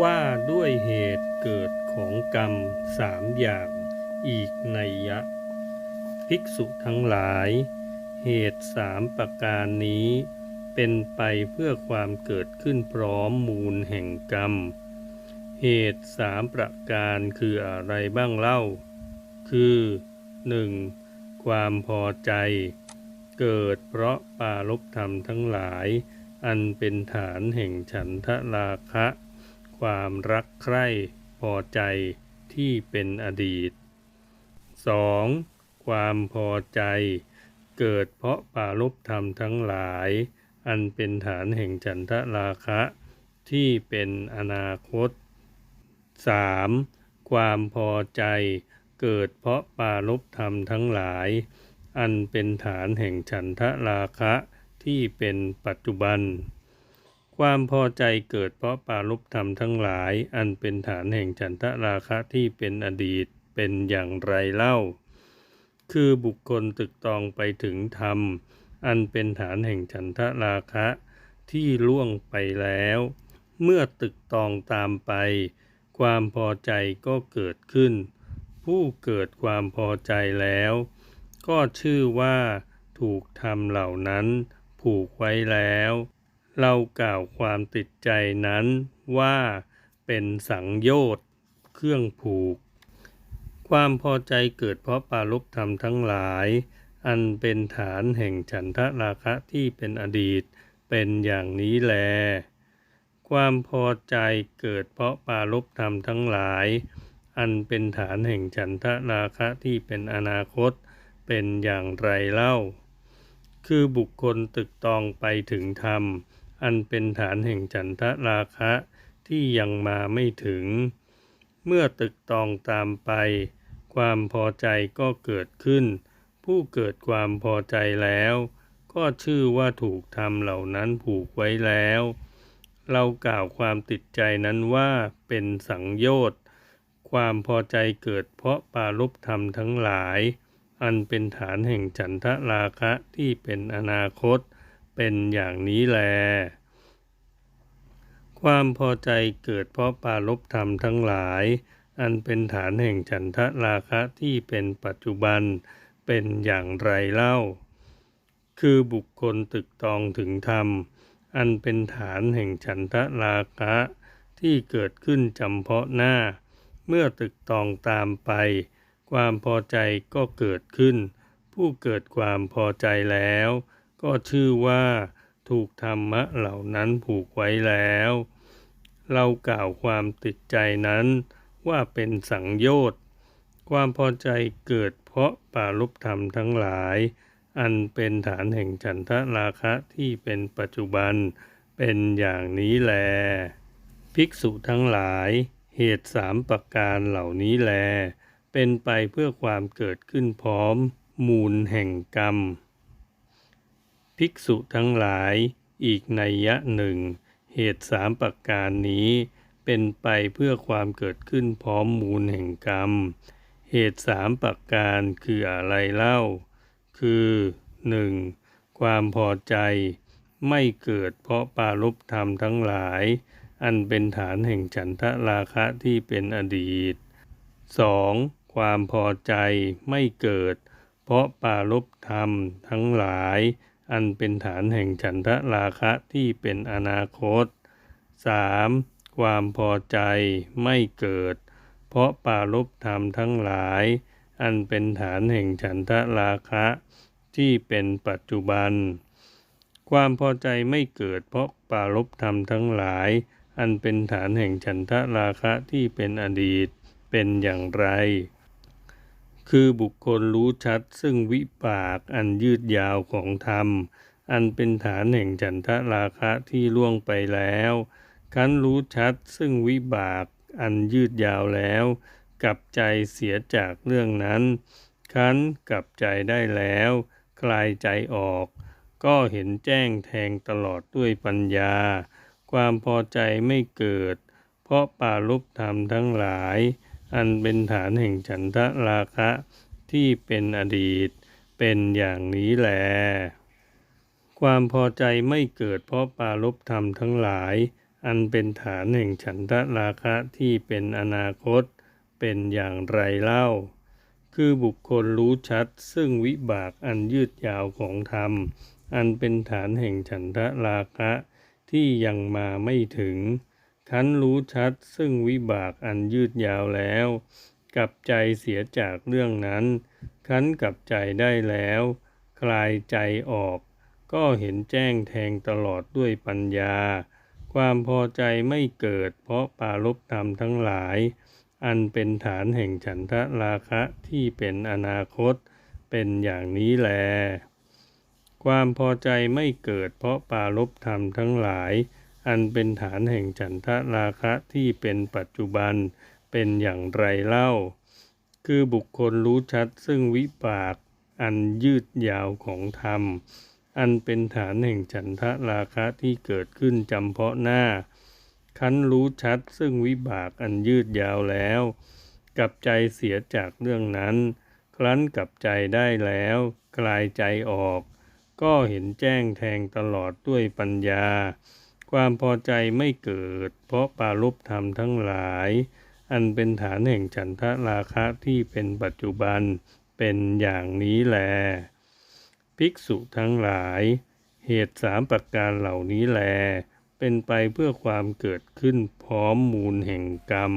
ว่าด้วยเหตุเกิดของกรรมสามอย่างอีกในยะ ภิกษุทั้งหลาย เหตุสามประการนี้ เป็นไปเพื่อความเกิดขึ้นพร้อมมูลแห่งกรรม เหตุสามประการคืออะไรบ้างเล่า คือ 1. ความพอใจ เกิดเพราะปาลบธรรมทั้งหลาย อันเป็นฐานแห่งฉันทราคะ ความรักใคร่พอใจที่เป็นอดีต 2. ความพอใจ เกิดเพราะปาลบธรรมทั้งหลาย อันเป็นฐานแห่งฉันทราคะที่เป็นอนาคต 3. ความพอใจ เกิดเพราะปาลบธรรมทั้งหลาย อันเป็นฐานแห่งฉันทราคะที่เป็นปัจจุบัน ความพอใจเกิดเพราะปาลบธรรมทั้งหลาย อันเป็นฐานแห่งฉันทราคะที่เป็นอดีตเป็นอย่างไรเล่า คือบุคคลตึกตองไปถึงธรรม อันเป็นฐานแห่งฉันทราคะที่ล่วงไปแล้ว เมื่อตึกตองตามไป ความพอใจก็เกิดขึ้น ผู้เกิดความพอใจแล้ว ก็ชื่อว่าถูกธรรมเหล่านั้นผูกไว้แล้ว เรากล่าวความติดใจนั้นว่าเป็นสังโยชน์เครื่องผูก ความพอใจเกิดเพราะปาลบธรรมทั้งหลาย อันเป็นฐานแห่งฉันทะราคะที่เป็นอดีตเป็นอย่างนี้แล ความพอใจเกิดเพราะปาลบธรรมทั้งหลาย อันเป็นฐานแห่งฉันทะราคะที่เป็นอนาคตเป็นอย่างไรเล่า คือบุคคลตึกตองไปถึงธรรม อันเป็นฐานแห่งฉันทราคะที่ยังมาไม่ถึง เมื่อตึกตองตามไป ความพอใจก็เกิดขึ้น ผู้เกิดความพอใจแล้ว ก็ชื่อว่าถูกธรรมเหล่านั้นผูกไว้แล้ว เรากล่าวความติดใจนั้นว่าเป็นสังโยชน์ ความพอใจเกิดเพราะปาลบธรรมทั้งหลาย อันเป็นฐานแห่งฉันทราคะที่เป็นอนาคต เป็นอย่างนี้แล ความพอใจเกิดเพราะปาลบธรรมทั้งหลาย อันเป็นฐานแห่งฉันทราคะที่เป็นปัจจุบันเป็นอย่างไรเล่า คือบุคคลตึกตองถึงธรรม อันเป็นฐานแห่งฉันทราคะที่เกิดขึ้นจำเพาะหน้า เมื่อตึกตองตามไป ความพอใจก็เกิดขึ้น ผู้เกิดความพอใจแล้ว ก็ชื่อว่าถูกธรรมะเหล่านั้นผูกไว้แล้ว เรากล่าวความติดใจนั้นว่าเป็นสังโยชน์ ความพอใจเกิดเพราะปาลบธรรมทั้งหลาย อันเป็นฐานแห่งฉันทะราคะที่เป็นปัจจุบันเป็นอย่างนี้แล ภิกษุทั้งหลายเหตุสามประการเหล่านี้แล เป็นไปเพื่อความเกิดขึ้นพร้อม มูลแห่งกรรม ภิกษุทั้งหลาย อีกในยยะหนึ่ง เหตุสามประการนี้ เป็นไปเพื่อความเกิดขึ้นพร้อมมูลแห่งกรรม เหตุสามประการคืออะไรเล่า คือ 1. ความพอใจ ไม่เกิดเพราะปาลบธรรมทั้งหลาย อันเป็นฐานแห่งฉันทะราคะที่เป็นอดีต 2. ความพอใจไม่เกิด เพราะปาลบธรรมทั้งหลาย อันเป็นฐานแห่งฉันทะราคะที่เป็นอนาคต 3. ความพอใจไม่เกิด เพราะปาลบธรรมทั้งหลาย อันเป็นฐานแห่งฉันทะราคะที่เป็นปัจจุบัน ความพอใจไม่เกิด เพราะปาลบธรรมทั้งหลาย อันเป็นฐานแห่งฉันทะราคะที่เป็นอดีตเป็นอย่างไร คือบุคคลรู้ชัดซึ่งวิปากอันยืดยาวของธรรม อันเป็นฐานแห่งฉันทราคะที่ล่วงไปแล้ว คันรู้ชัดซึ่งวิบากอันยืดยาวแล้วกลับใจเสียจากเรื่องนั้น คันกลับใจได้แล้ว คลายใจออก ก็เห็นแจ้งแทงตลอดด้วยปัญญา ความพอใจไม่เกิด เพราะปาลบธรรมทั้งหลาย อันเป็นฐานแห่งฉันทะราคะที่เป็นอดีตเป็นอย่างนี้แลความพอใจไม่เกิดเพราะปาลบธรรมทั้งหลาย อันเป็นฐานแห่งฉันทะราคะที่เป็นอนาคต เป็นอย่างไรเล่า คือบุคคลรู้ชัดซึ่งวิบากอันยืดยาวของธรรม อันเป็นฐานแห่งฉันทะราคะที่ยังมาไม่ถึง คันรู้ชัดซึ่งวิบากอันยืดยาวแล้ว กลับใจเสียจากเรื่องนั้นคันกลับใจได้แล้ว คลายใจออก ก็เห็นแจ้งแทงตลอดด้วยปัญญา ความพอใจไม่เกิด เพราะปารบธรรมทั้งหลาย อันเป็นฐานแห่งฉันทะราคะที่เป็นอนาคต เป็นอย่างนี้แล ความพอใจไม่เกิด เพราะปารบธรรมทั้งหลาย อันเป็นฐานแห่งฉันทะราคะที่เป็นปัจจุบันเป็นอย่างไรเล่า คือบุคคลรู้ชัดซึ่งวิบากอันยืดยาวของธรรม อันเป็นฐานแห่งฉันทะราคะที่เกิดขึ้นจำเพาะหน้า คันรู้ชัดซึ่งวิบากอันยืดยาวแล้ว กับใจเสียจากเรื่องนั้น ครั้นกับใจได้แล้ว คลายใจออก ก็เห็นแจ้งแทงตลอดด้วยปัญญา ความพอใจไม่เกิด เพราะปารบธรรมทั้งหลาย อันเป็นฐานแห่งฉันทะราคะที่เป็นปัจจุบันเป็นอย่างนี้แล ภิกษุทั้งหลาย เหตุสามประการเหล่านี้แล เป็นไปเพื่อความเกิดขึ้นพร้อมมูลแห่งกรรม